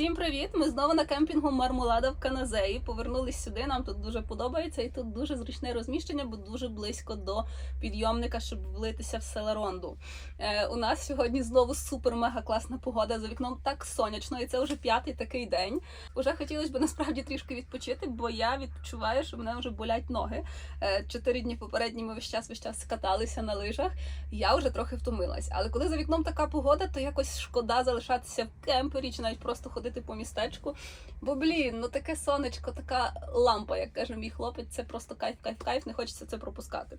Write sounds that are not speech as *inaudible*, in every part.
Всім привіт! Ми знову на кемпінгу Мармулада в Каназеї. Повернулись сюди. Нам тут дуже подобається, і тут дуже зручне розміщення, бо дуже близько до підйомника, щоб влитися в Селаронду. Е, у нас сьогодні знову супер-мега класна погода. За вікном так сонячно, і це вже п'ятий такий день. Уже хотілося б насправді трішки відпочити, бо я відчуваю, що мене вже болять ноги. Е, Чотири дні попередні ми весь час весь час каталися на лижах. Я вже трохи втомилась. Але коли за вікном така погода, то якось шкода залишатися в кемпері чи навіть просто ходити по містечку. Бо блін, ну таке сонечко, така лампа, як каже мій хлопець, це просто кайф, кайф, кайф, не хочеться це пропускати.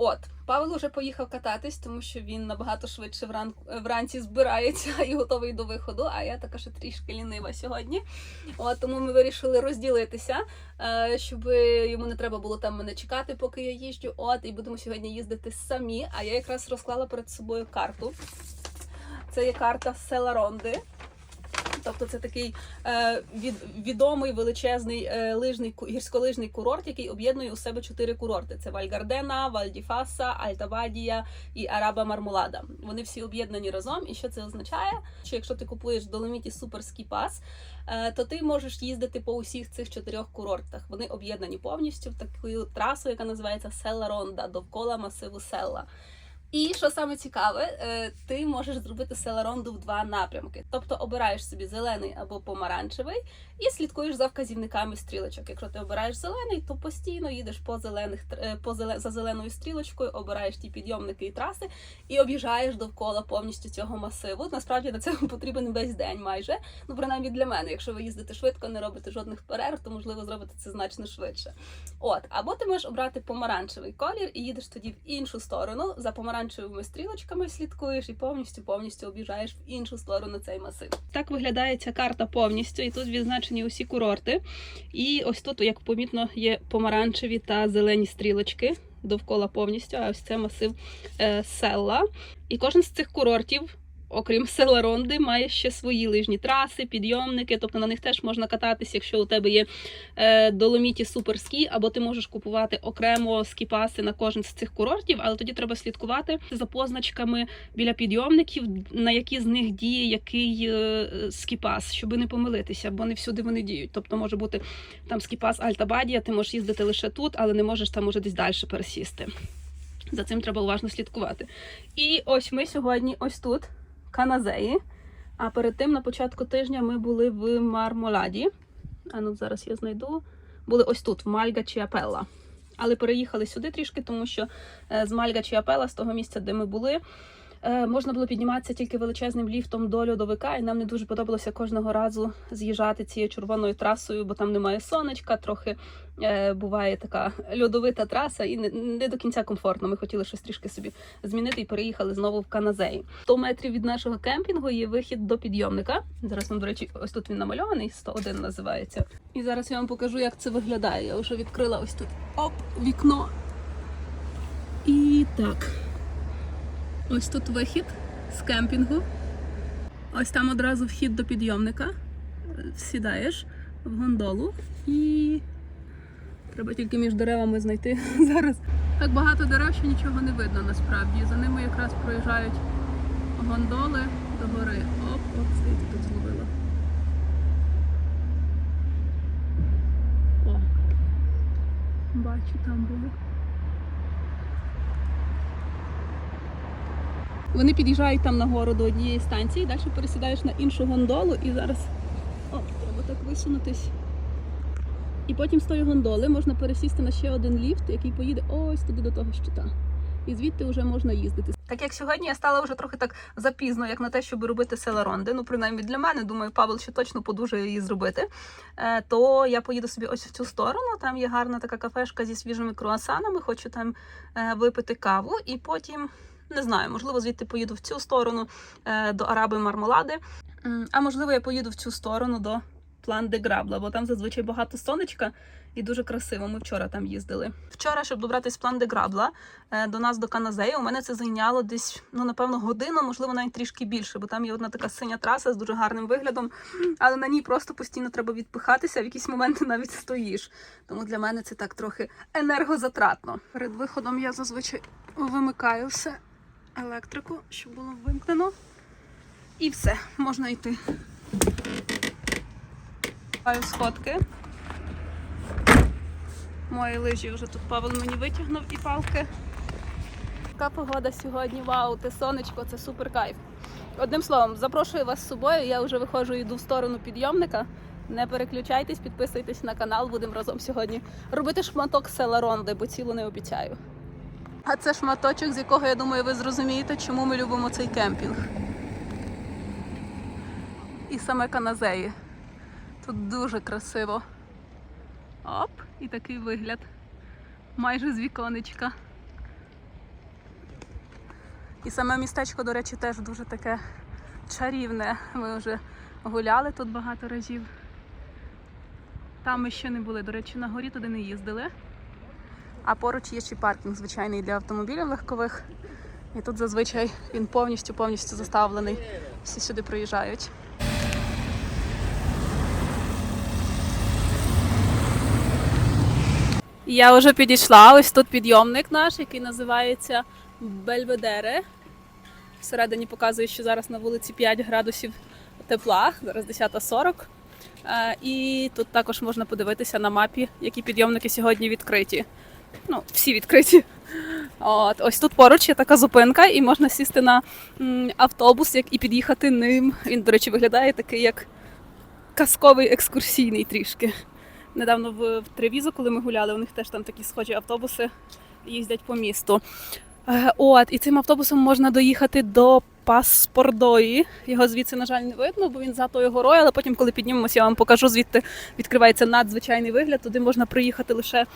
От, Павел вже поїхав кататись, тому що він набагато швидше вранку, вранці збирається *laughs* і готовий до виходу. А я така ще трішки лінива сьогодні. От тому ми вирішили розділитися, е, щоб йому не треба було там мене чекати, поки я їжджу. От, і будемо сьогодні їздити самі. А я якраз розклала перед собою карту. Це є карта Селаронди. Тобто це такий е, від, відомий величезний е, лижний гірськолижний курорт, який об'єднує у себе чотири курорти: це Вальгардена, Вальдіфаса, Альтабадія і Араба Мармулада. Вони всі об'єднані разом. І що це означає? Що якщо ти купуєш в Доломіті суперський пас, е, то ти можеш їздити по усіх цих чотирьох курортах. Вони об'єднані повністю в таку трасу, яка називається Селла Ронда, довкола масиву Селла. І що саме цікаве, е, ти можеш зробити селеронду в два напрямки. Тобто обираєш собі зелений або помаранчевий і слідкуєш за вказівниками стрілочок. Якщо ти обираєш зелений, то постійно їдеш по зелених е, по зеле- за зеленою стрілочкою, обираєш ті підйомники і траси і об'їжджаєш довкола повністю цього масиву. Насправді на це *laughs* потрібен весь день майже. Ну принаймні для мене. Якщо ви їздите швидко, не робите жодних перерв, то можливо зробити це значно швидше. От, або ти можеш обрати помаранчевий колір і їдеш тоді в іншу сторону. За помаранчевими стрілочками слідкуєш і повністю повністю об'їжджаєш в іншу сторону цей масив. Так виглядає ця карта повністю, і тут відзначені усі курорти. І ось тут, як помітно, є помаранчеві та зелені стрілочки довкола повністю. А ось це масив е, Селла. І кожен з цих курортів. Окрім села Ронди, має ще свої лижні траси, підйомники, тобто на них теж можна кататися, якщо у тебе є е, доломіті суперскі, або ти можеш купувати окремо скіпаси на кожен з цих курортів, але тоді треба слідкувати за позначками біля підйомників, на які з них діє який е, скіпас, щоб не помилитися, бо не всюди вони діють. Тобто може бути там скіпас Альтабадія, ти можеш їздити лише тут, але не можеш там може десь далі пересісти. За цим треба уважно слідкувати. І ось ми сьогодні ось тут, Каназеї. А перед тим на початку тижня ми були в Мармоладі. А ну зараз я знайду. Були ось тут, в Мальга Чіапелла. Але переїхали сюди трішки, тому що е, з Мальга Чіапелла, з того місця, де ми були, можна було підніматися тільки величезним ліфтом до льодовика, і нам не дуже подобалося кожного разу з'їжджати цією червоною трасою, бо там немає сонечка, трохи е, буває така льодовита траса, і не, до кінця комфортно. Ми хотіли щось трішки собі змінити і переїхали знову в Каназеї. 100 метрів від нашого кемпінгу є вихід до підйомника. Зараз вам, до речі, ось тут він намальований, 101 називається. І зараз я вам покажу, як це виглядає. Я вже відкрила ось тут оп, вікно. І так. Ось тут вихід з кемпінгу. Ось там одразу вхід до підйомника. Сідаєш в гондолу і треба тільки між деревами знайти *laughs* зараз. Так багато дерев, що нічого не видно насправді. За ними якраз проїжджають гондоли до гори. Оп, оп, здається, тут зловила. О, бачу, там було. Вони під'їжджають там нагору до однієї станції, далі пересідаєш на іншу гондолу і зараз. О, треба так висунутись. І потім з тої гондоли можна пересісти на ще один ліфт, який поїде ось туди до того щита. І звідти вже можна їздити. Так як сьогодні я стала вже трохи так запізно, як на те, щоб робити селеронди, ну принаймні для мене, думаю, Павел ще точно подужає її зробити. Е, то я поїду собі ось в цю сторону. Там є гарна така кафешка зі свіжими круасанами. Хочу там е, випити каву, і потім не знаю, можливо, звідти поїду в цю сторону е, до Араби Мармолади. А можливо, я поїду в цю сторону до План де Грабла, бо там зазвичай багато сонечка і дуже красиво. Ми вчора там їздили. Вчора, щоб добратися з План де Грабла е, до нас до Каназеї, у мене це зайняло десь, ну напевно, годину, можливо, навіть трішки більше, бо там є одна така синя траса з дуже гарним виглядом, але на ній просто постійно треба відпихатися, в якісь моменти навіть стоїш. Тому для мене це так трохи енергозатратно. Перед виходом я зазвичай вимикаю все електрику, щоб було вимкнено. І все, можна йти. Маю сходки. Мої лижі вже тут Павел мені витягнув і палки. Така погода сьогодні, вау, те сонечко, це супер кайф. Одним словом, запрошую вас з собою. Я вже виходжу йду в сторону підйомника. Не переключайтесь, підписуйтесь на канал, будемо разом сьогодні робити шматок села бо цілу не обіцяю. А це шматочок, з якого я думаю, ви зрозумієте, чому ми любимо цей кемпінг. І саме каназеї. Тут дуже красиво. Оп, і такий вигляд. Майже з віконечка. І саме містечко, до речі, теж дуже таке чарівне. Ми вже гуляли тут багато разів. Там ми ще не були. До речі, на горі туди не їздили. А поруч є ще паркінг звичайний для автомобілів легкових. І тут зазвичай він повністю повністю заставлений. Всі сюди приїжджають. Я вже підійшла. Ось тут підйомник наш, який називається Бельведере. Всередині показує, що зараз на вулиці 5 градусів тепла, зараз 10.40. Е, І тут також можна подивитися на мапі, які підйомники сьогодні відкриті. Ну, всі відкриті. От, ось тут поруч є така зупинка, і можна сісти на автобус як, і під'їхати ним. Він, до речі, виглядає такий як казковий екскурсійний трішки. Недавно в Тревізу, коли ми гуляли, у них теж там такі схожі автобуси їздять по місту. Е, От, і цим автобусом можна доїхати до Паспордої. Його звідси, на жаль, не видно, бо він за тою горою, але потім, коли піднімемося, я вам покажу, звідти відкривається надзвичайний вигляд. Туди можна приїхати лише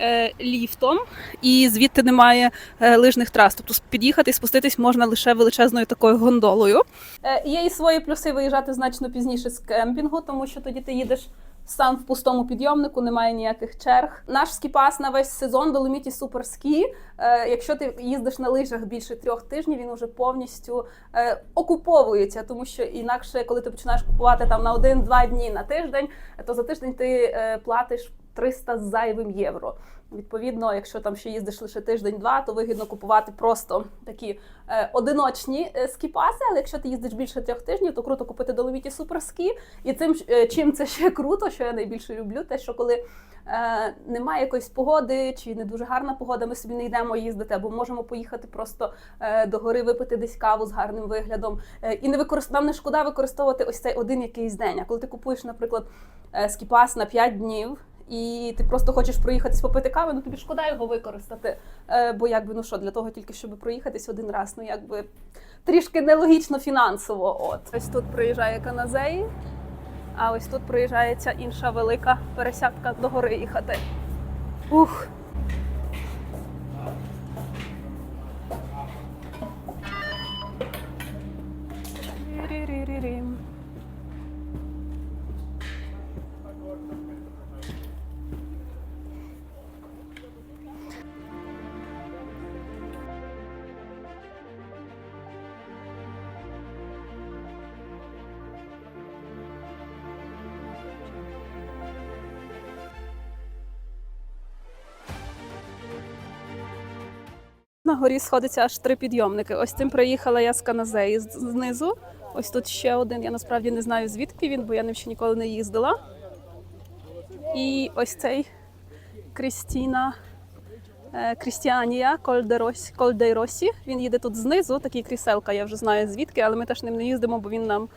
е, ліфтом, і звідти немає е, лижних трас. Тобто під'їхати і спуститись можна лише величезною такою гондолою. Е, є і свої плюси виїжджати значно пізніше з кемпінгу, тому що тоді ти їдеш сам в пустому підйомнику, немає ніяких черг. Наш скіпас на весь сезон Доломіті Суперскі. Е, якщо ти їздиш на лижах більше трьох тижнів, він уже повністю е, окуповується, тому що інакше, коли ти починаєш купувати там на один-два дні на тиждень, то за тиждень ти е, платиш 300 з зайвим євро. Відповідно, якщо там ще їздиш лише тиждень-два, то вигідно купувати просто такі е, одиночні е, скіпаси. Але якщо ти їздиш більше трьох тижнів, то круто купити Доломіті Суперскі. І цим е, чим це ще круто, що я найбільше люблю, те, що коли е, немає якоїсь погоди чи не дуже гарна погода, ми собі не йдемо їздити, або можемо поїхати просто е, до гори, випити десь каву з гарним виглядом. Е, і не використ... нам не шкода використовувати ось цей один якийсь день. А коли ти купуєш, наприклад, е, скіпас на 5 днів. І ти просто хочеш проїхатись попити кави, ну тобі шкода його використати. Е, бо якби ну що, для того тільки щоб проїхатись один раз, ну якби трішки нелогічно фінансово. От ось тут приїжджає Каназеї, а ось тут приїжджає ця інша велика пересядка до гори їхати. Ух. Горі сходиться аж три підйомники. Ось цим приїхала я з Каназеї знизу. Ось тут ще один. Я насправді не знаю звідки він, бо я ним ще ніколи не їздила. І ось цей Крістіна е, Крістіанія Кольдейросі. Він їде тут знизу, такий кріселка, я вже знаю звідки, але ми теж ним не їздимо, бо він нам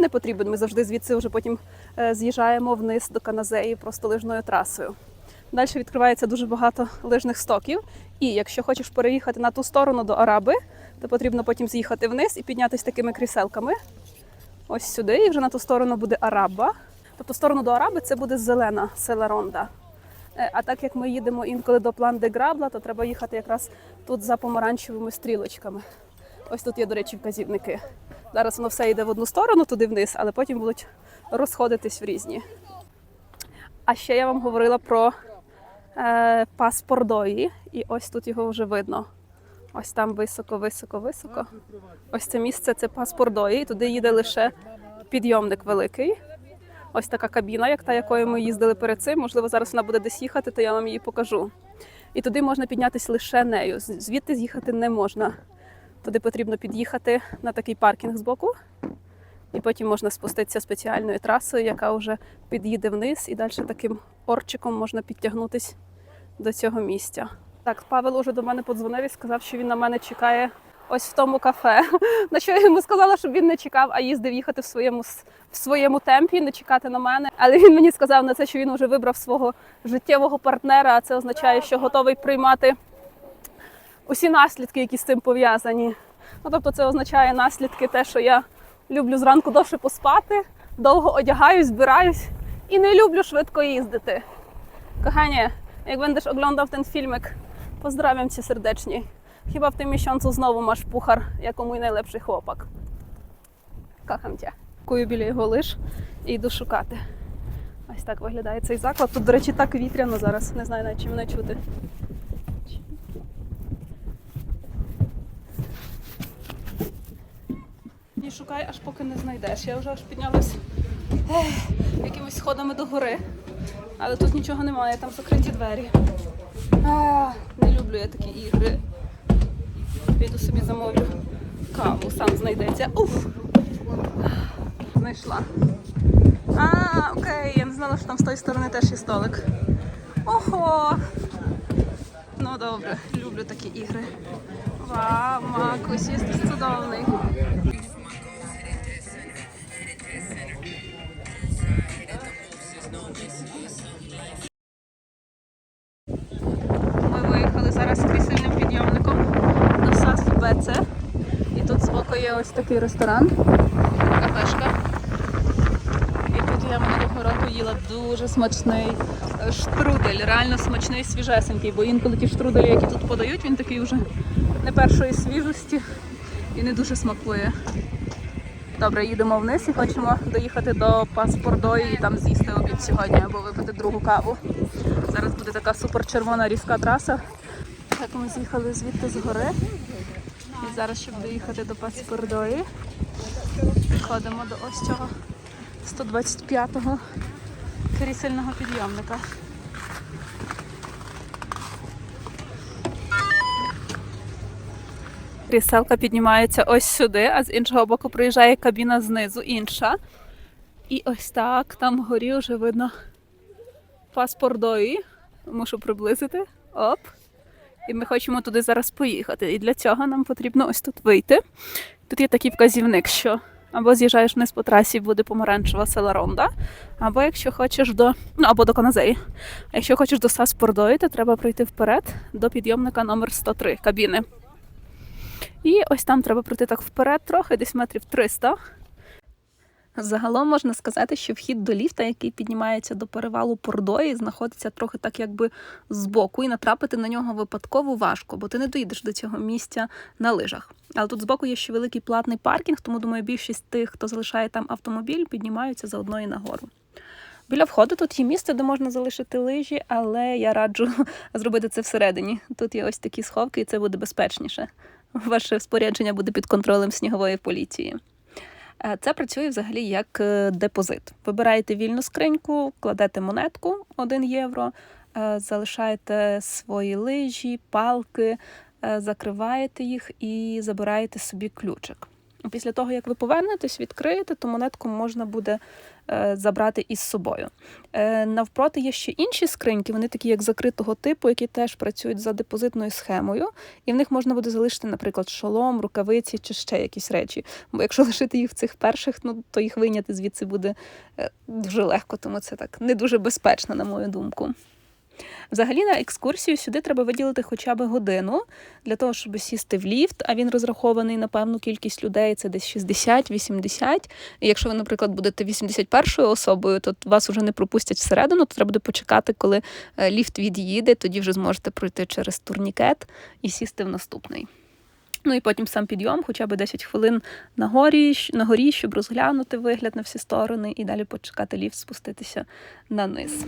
не потрібен. Ми завжди звідси вже потім е, з'їжджаємо вниз до Каназеї просто лижною трасою. Далі відкривається дуже багато лижних стоків. І якщо хочеш переїхати на ту сторону до Араби, то потрібно потім з'їхати вниз і піднятися такими кріселками. Ось сюди, і вже на ту сторону буде Араба. Тобто сторону до Араби це буде зелена селеронда. Е, А так як ми їдемо інколи до план де Грабла, то треба їхати якраз тут за помаранчевими стрілочками. Ось тут є, до речі, вказівники. Зараз воно все йде в одну сторону, туди вниз, але потім будуть розходитись в різні. А ще я вам говорила про е, пас Пордої, і ось тут його вже видно. Ось там високо, високо, високо. Ось це місце це пас Пордої, і туди їде лише підйомник великий. Ось така кабіна, як та, якою ми їздили перед цим. Можливо, зараз вона буде десь їхати, то я вам її покажу. І туди можна піднятися лише нею. Звідти з'їхати не можна. Туди потрібно під'їхати на такий паркінг збоку. І потім можна спуститися спеціальною трасою, яка вже під'їде вниз, і далі таким орчиком можна підтягнутися до цього місця. Так, Павел уже до мене подзвонив і сказав, що він на мене чекає ось в тому кафе. *laughs* На що я йому сказала, щоб він не чекав, а їздив їхати в своєму в своєму темпі, не чекати на мене. Але він мені сказав на це, що він вже вибрав свого життєвого партнера, а це означає, що готовий приймати усі наслідки, які з цим пов'язані. Ну, тобто, це означає наслідки, те, що я люблю зранку довше поспати, довго одягаюсь, збираюсь і не люблю швидко їздити. Kochanie, jak będziesz oglądał ten filmik, pozdrawiam cię serdecznie. Chyba w tym miesiącu znowu masz puchar jako mój najlepszy chłopak. Kocham cię. Кую біля його лиш і йду шукати. Ось так виглядає цей заклад. Тут, до речі, так вітряно зараз. Не знаю навіть чи мене чути. І шукай, аж поки не знайдеш. Я вже аж піднялась ех, якимись сходами до гори. Але тут нічого немає, там закриті двері. А, не люблю я такі ігри. Піду собі замовлю каву, сам знайдеться. Уф! Знайшла. А, окей, я не знала, що там з тої сторони теж є столик. Ого! Ну добре, люблю такі ігри. Вау, Макусь, jesteś cudowny. Ось такий ресторан, кафешка. І тут я минулого року їла дуже смачний е, штрудель, реально смачний, свіжесенький, бо інколи ті штруделі, які тут подають, він такий вже не першої свіжості і не дуже смакує. Добре, їдемо вниз і хочемо доїхати до паспордої і там з'їсти обід сьогодні або випити другу каву. Зараз буде така супер червона різка траса. Так ми з'їхали звідти з гори. І зараз, щоб доїхати до паспордої, ходимо до ось цього 125-го крісельного підйомника. Кріселка піднімається ось сюди, а з іншого боку приїжджає кабіна знизу інша. І ось так, там вгорі вже видно паспордої. Мушу приблизити. Оп. І ми хочемо туди зараз поїхати. І для цього нам потрібно ось тут вийти. Тут є такий вказівник, що або з'їжджаєш вниз по трасі, буде помаранчева села Ронда, або якщо хочеш до. Ну, або до Каназеї. А якщо хочеш до Саспордої, то треба пройти вперед до підйомника номер 103 кабіни. І ось там треба пройти так вперед трохи, десь метрів 300. Загалом можна сказати, що вхід до ліфта, який піднімається до перевалу Пордої, знаходиться трохи так, якби збоку, і натрапити на нього випадково важко, бо ти не доїдеш до цього місця на лижах. Але тут збоку є ще великий платний паркінг, тому думаю, більшість тих, хто залишає там автомобіль, піднімаються заодно і нагору. Біля входу тут є місце, де можна залишити лижі, але я раджу *laughs* зробити це всередині. Тут є ось такі сховки, і це буде безпечніше. Ваше спорядження буде під контролем снігової поліції. Е, Це працює взагалі як е, депозит. Вибираєте вільну скриньку, кладете монетку 1 євро, е, залишаєте свої лижі, палки, закриваєте їх і забираєте собі ключик. Після того, як ви повернетесь, відкриєте, то монетку можна буде е, забрати із собою. Е, Навпроти є ще інші скриньки, вони такі як закритого типу, які теж працюють за депозитною схемою, і в них можна буде залишити, наприклад, шолом, рукавиці чи ще якісь речі. Бо якщо *laughs* лишити їх в цих перших, ну то їх вийняти звідси буде е, дуже легко, тому це так не дуже безпечно, на мою думку. Взагалі на екскурсію сюди треба виділити хоча б годину для того, щоб сісти в ліфт, а він розрахований на певну кількість людей, це десь 60-80. І якщо ви, наприклад, будете 81-ю особою, то вас вже не пропустять всередину, то треба буде почекати, коли е, ліфт від'їде, тоді вже зможете пройти через турнікет і сісти в наступний. Ну і потім сам підйом, хоча б 10 хвилин на горі, на горі, щоб розглянути вигляд на всі сторони, і далі почекати ліфт спуститися на низ.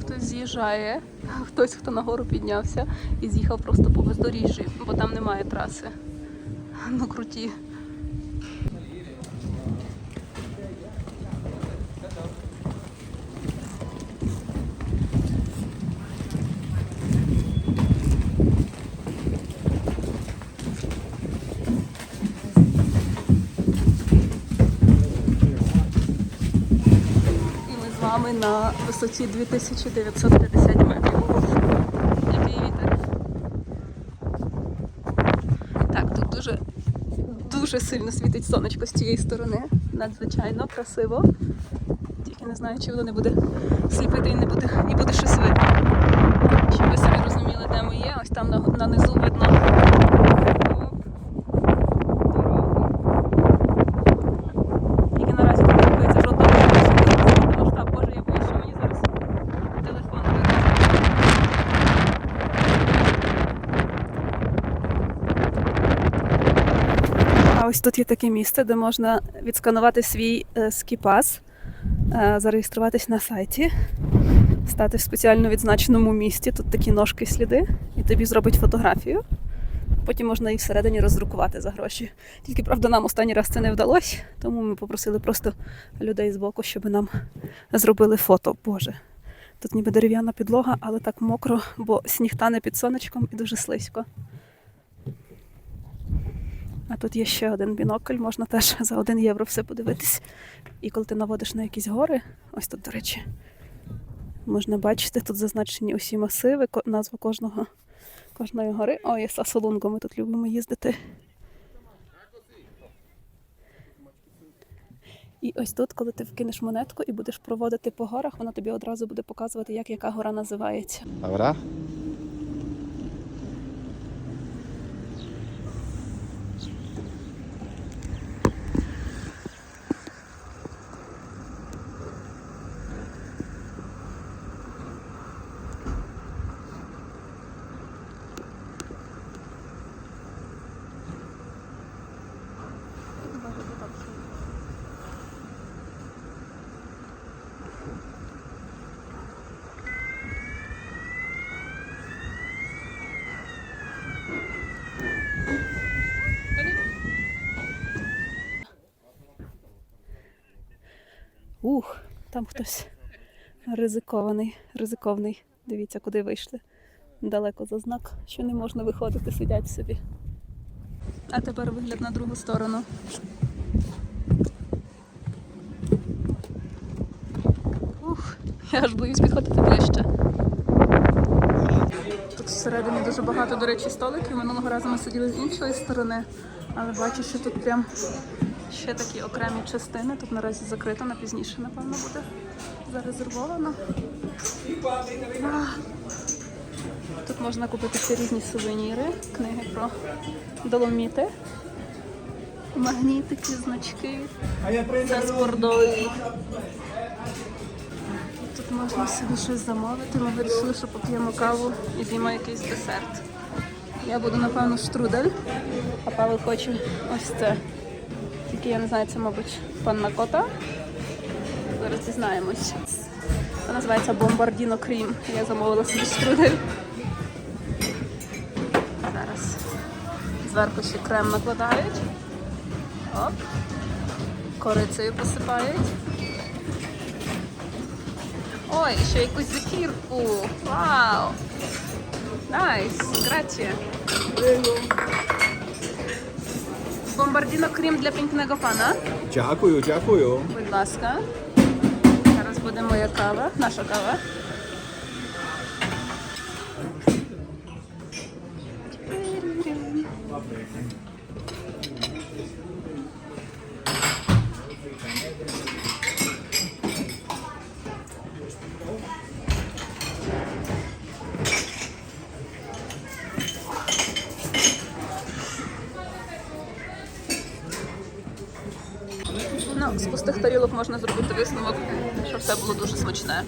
Хтось з'їжджає, хтось, хто нагору піднявся і з'їхав просто по бездоріжжі, бо там немає траси. Ну круті. І ми вами на висоті 2950 метрів. Який вітер. Так, тут дуже, дуже сильно світить сонечко з цієї сторони. Надзвичайно красиво. Тільки не знаю, чи воно не буде сліпити і не буде, і буде щось видно. Щоб ви самі розуміли, де ми є. Ось там на, на низу видно. Оп, дорогу. Тільки наразі не рахується жодного масштаб. Боже, я боюсь, що мені зараз телефон вирве. А ось тут є таке місце, де можна відсканувати свій е, скіпас, е, зареєструватись на сайті, стати в спеціально відзначеному місці. Тут такі ножки сліди, і тобі зробить фотографію. Потім можна її всередині роздрукувати за гроші. Тільки правда, нам останній раз це не вдалося, тому ми попросили просто людей з боку, щоб нам зробили фото. Боже. Тут ніби дерев'яна підлога, але так мокро, бо сніг тане під сонечком і дуже слизько. А тут є ще один бінокль, можна теж за один євро все подивитись. І коли ти наводиш на якісь гори, ось тут, до речі, можна бачити, тут зазначені усі масиви, назва кожного, кожної гори. О, є Сасолунго, ми тут любимо їздити. І ось тут, коли ти вкинеш монетку і будеш проводити по горах, вона тобі одразу буде показувати, як яка гора називається. ¿Habrá? Ух, там хтось ризикований, ризиковний. Дивіться, куди вийшли. Далеко за знак, що не можна виходити, сидять собі. А тепер вигляд на другу сторону. Ух, я аж боюсь підходити ближче. Тут всередині дуже багато, до речі, столиків. Минулого разу ми сиділи з іншої сторони, але бачу, що тут прям ще такі окремі частини. Тут наразі закрито, на пізніше, напевно, буде зарезервовано. А, Тут можна купити всі різні сувеніри, книги про доломіти, магнітики, значки. Це з Бордові. Тут можна собі щось замовити. Ми вирішили, що поп'ємо каву і з'їмо якийсь десерт. Я буду, напевно, штрудель, а Павел хоче ось це. Тільки я не знаю, це, мабуть, панна кота. Зараз дізнаємось. Це називається бомбардіно крім. Я замовила собі штрудель. Зараз. Зверху ще крем накладають. Оп. Корицею посипають. Ой, ще якусь закірку. Вау! Найс, грація. Бомбардіно крім для пінкного пана. Дякую, дякую. Будь ласка. Зараз буде моя кава, наша кава. smaczne.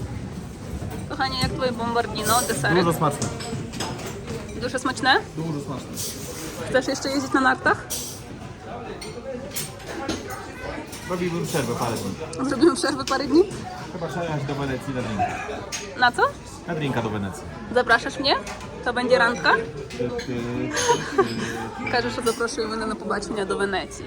Kochanie, jak twoje bombardino, deserek? Dużo smaczne. Dużo smaczne? Dużo smaczne. Chcesz jeszcze jeździć na nartach? Robiłbym przerwę parę dni. Zrobimy przerwę parę dni? Chyba trzeba do Wenecji na drinka. Na co? Na drinka do Wenecji. Zapraszasz mnie? To będzie randka? *laughs* Każesz, że zaprosił mnie na pobaczenia do Wenecji.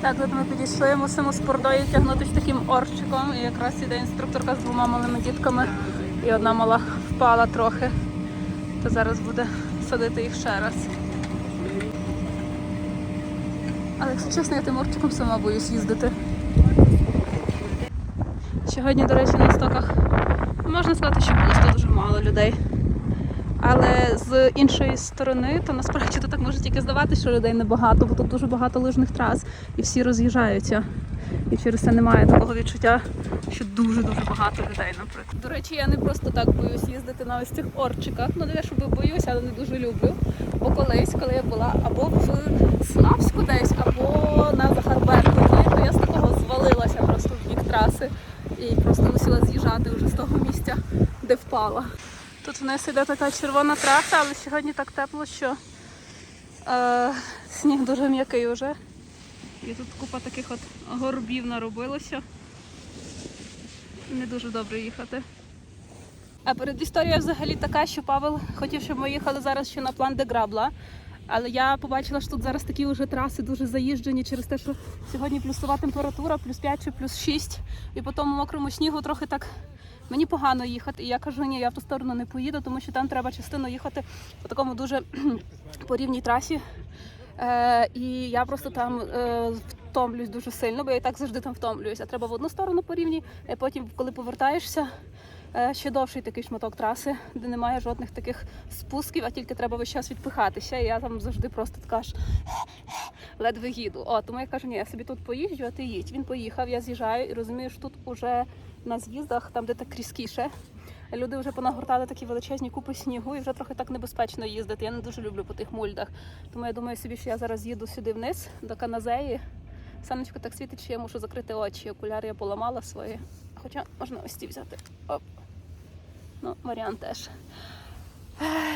Так, от ми підійшли, мусимо з пордою тягнутися таким орчиком. І якраз іде інструкторка з двома малими дітками. І одна мала впала трохи. То зараз буде садити їх ще раз. Але якщо чесно, я тим орчиком сама боюсь їздити. Сьогодні, до речі, на стоках можна сказати, що просто дуже мало людей. Але з іншої сторони, то насправді то так може тільки здавати, що людей небагато, бо тут дуже багато лижних трас і всі роз'їжджаються. І через це немає такого відчуття, що дуже-дуже багато людей, наприклад. До речі, я не просто так боюсь їздити на ось цих орчиках. Ну, не те, щоб боюся, але не дуже люблю. Бо колись, коли я була або в Славську десь, або на Захарберкові, то я з такого звалилася просто в бік траси і просто мусила з'їжджати вже з того місця, де впала. Тут вниз іде така червона траса, але сьогодні так тепло, що е, сніг дуже м'який вже. І тут купа таких от горбів наробилося. Не дуже добре їхати. А передісторія взагалі така, що Павел хотів, щоб ми їхали зараз ще на план де Грабла. Але я побачила, що тут зараз такі вже траси дуже заїжджені через те, що сьогодні плюсова температура, плюс 5 чи плюс 6. І по тому мокрому снігу трохи так мені погано їхати. І я кажу, ні, я в ту сторону не поїду, тому що там треба частину їхати по такому дуже *clears throat* по рівній трасі. Е, і я просто там е, втомлююсь дуже сильно, бо я і так завжди там втомлююсь. А треба в одну сторону по а потім, коли повертаєшся, ще довший такий шматок траси, де немає жодних таких спусків, а тільки треба весь час відпихатися. І я там завжди просто така ж ледве їду. О, тому я кажу, ні, я собі тут поїжджу, а ти їдь. Він поїхав, я з'їжджаю і розумію, що тут уже на з'їздах, там де так різкіше. Люди вже понагортали такі величезні купи снігу і вже трохи так небезпечно їздити. Я не дуже люблю по тих мульдах. Тому я думаю собі, що я зараз їду сюди вниз, до Каназеї. Сонечко так світить, що я мушу закрити очі. Окуляри я поламала свої. Хоча можна ось ці взяти. Оп. Ну, варіант теж.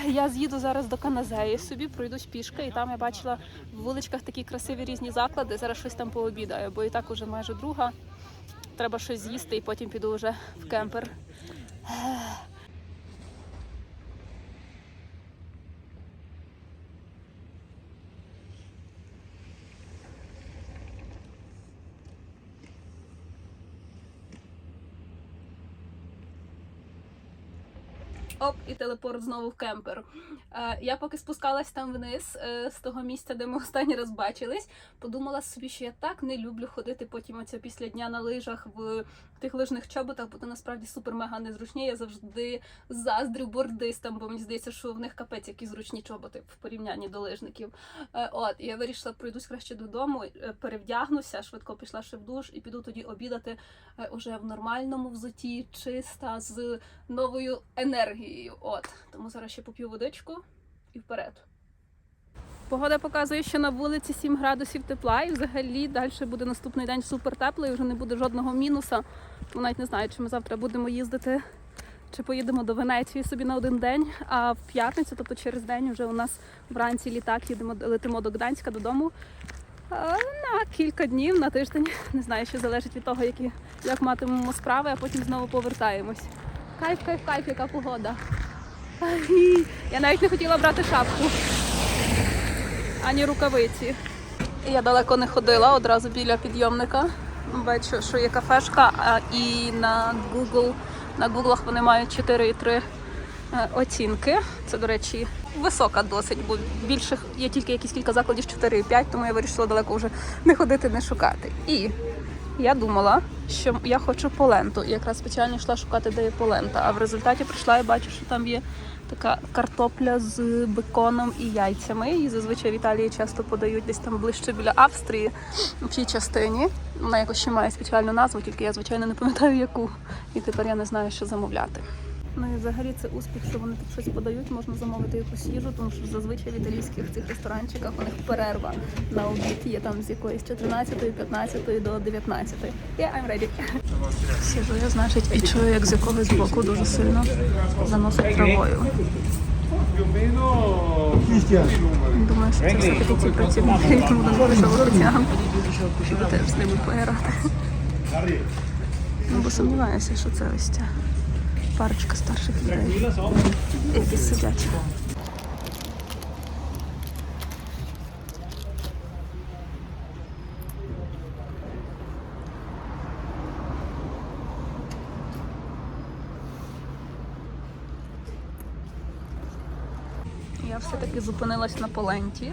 Я з'їду зараз до Каназеї собі, пройдусь пішки, і там я бачила в вуличках такі красиві різні заклади. Зараз щось там пообідаю, бо і так уже майже друга. Треба щось з'їсти і потім піду вже в кемпер. Оп, і телепорт знову в кемпер. Е, я поки спускалась там вниз е, з того місця, де ми останній раз бачились, подумала собі, що я так не люблю ходити потім оця після дня на лижах в тих лижних чоботах, бо то насправді супер-мега незручні. Я завжди заздрю бордистам, бо мені здається, що в них капець які зручні чоботи в порівнянні до лижників. Е, От, я вирішила, пройдусь краще додому, перевдягнуся, швидко пішла ще в душ і піду тоді обідати уже в нормальному взуті, чиста, з новою енергією. От тому зараз ще поп'ю водичку і вперед. Погода показує, що на вулиці 7 градусів тепла, і взагалі далі буде наступний день супер теплий, вже не буде жодного мінуса. Тому навіть не знаю, чи ми завтра будемо їздити, чи поїдемо до Венеції собі на один день. А в п'ятницю, тобто через день, вже у нас вранці літак їдемо летимо до Гданська додому. На кілька днів, на тиждень. Не знаю, що залежить від того, які, як матимемо справи, а потім знову повертаємось. Кайф, кайф, кайф, яка погода. Я навіть не хотіла брати шапку, ані рукавиці. Я далеко не ходила, одразу біля підйомника. Бачу, що є кафешка, а і на Google, на Гуглах вони мають 4,3 е, оцінки. Це, до речі, висока досить, бо більших є тільки якісь кілька закладів 4,5, тому я вирішила далеко вже не ходити, не шукати. І я думала, що я хочу поленту. І якраз спеціально йшла шукати, де є полента. А в результаті прийшла і бачу, що там є така картопля з беконом і яйцями. Її зазвичай в Італії часто подають десь там ближче біля Австрії, в цій частині. Вона якось ще має спеціальну назву, тільки я, звичайно, не пам'ятаю яку. І тепер я не знаю, що замовляти. Ну і взагалі це успіх, що вони тут щось подають, можна замовити якусь їжу, тому що зазвичай в італійських цих ресторанчиках у них перерва на обід є там з якоїсь 14, 15 до 19. Yeah, I'm ready. Сіжу я, значить, і чую, як з якогось боку дуже сильно заносить травою. Думаю, що це все-таки ці працівники, які будуть писали офіціант, щоб теж з ними поіграти. Ну, бо сумніваюся, що це ось ця парочка старших людей, які сидять. Я все-таки зупинилась на поленті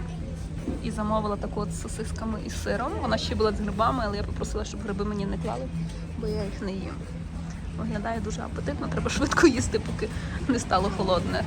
і замовила таку от з сосисками і сиром. Вона ще була з грибами, але я попросила, щоб гриби мені не клали, бо я їх не їм. Виглядає дуже апетитно, треба швидко їсти, поки не стало холодне.